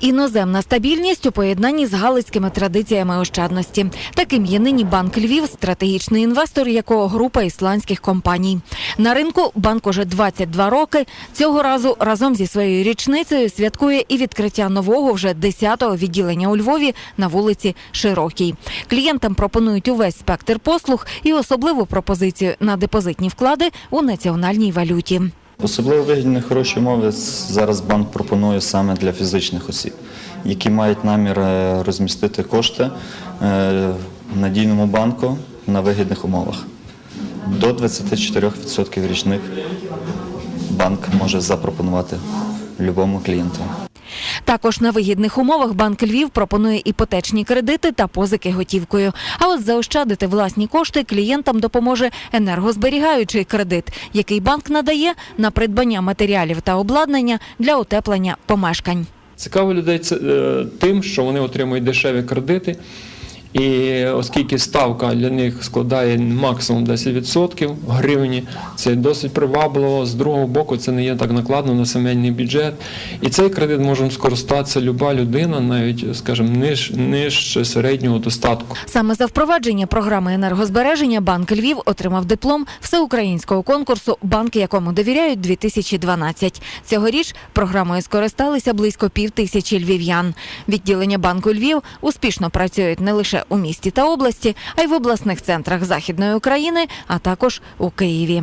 Іноземна стабільність у поєднанні з галицькими традиціями ощадності. Таким є нині банк Львів, стратегічний інвестор, якого група ісландських компаній. На ринку банк уже 22 роки. Цього разу разом зі своєю річницею святкує і відкриття нового вже 10-го відділення у Львові на вулиці Широкій. Клієнтам пропонують увесь спектр послуг і особливу пропозицію на депозитні вклади у національній валюті. Особливо вигідні хороші умови зараз банк пропонує саме для фізичних осіб, які мають намір е, розмістити кошти е, в надійному банку на вигідних умовах. До 24% річних банк може запропонувати любому клієнту. Також на вигідних умовах банк Львів пропонує іпотечні кредити та позики готівкою. А от заощадити власні кошти клієнтам допоможе енергозберігаючий кредит, який банк надає на придбання матеріалів та обладнання для утеплення помешкань. Цікаво людей е, тим, що вони отримують дешеві кредити. І оскільки ставка для них складає максимум 10% гривні, це досить привабливо. З другого боку, це не є так накладно на сімейний бюджет. І цей кредит може скористатися люба людина, навіть, скажімо, ниж, нижче середнього достатку. Саме за впровадження програми енергозбереження банк Львів отримав диплом всеукраїнського конкурсу «Банк, якому довіряють 2012 Цьогоріч програмою скористалися близько пів тисячі львів'ян. Відділення банку Львів успішно працюють не лише у місті та області, а й в обласних центрах Західної України, а також у Києві.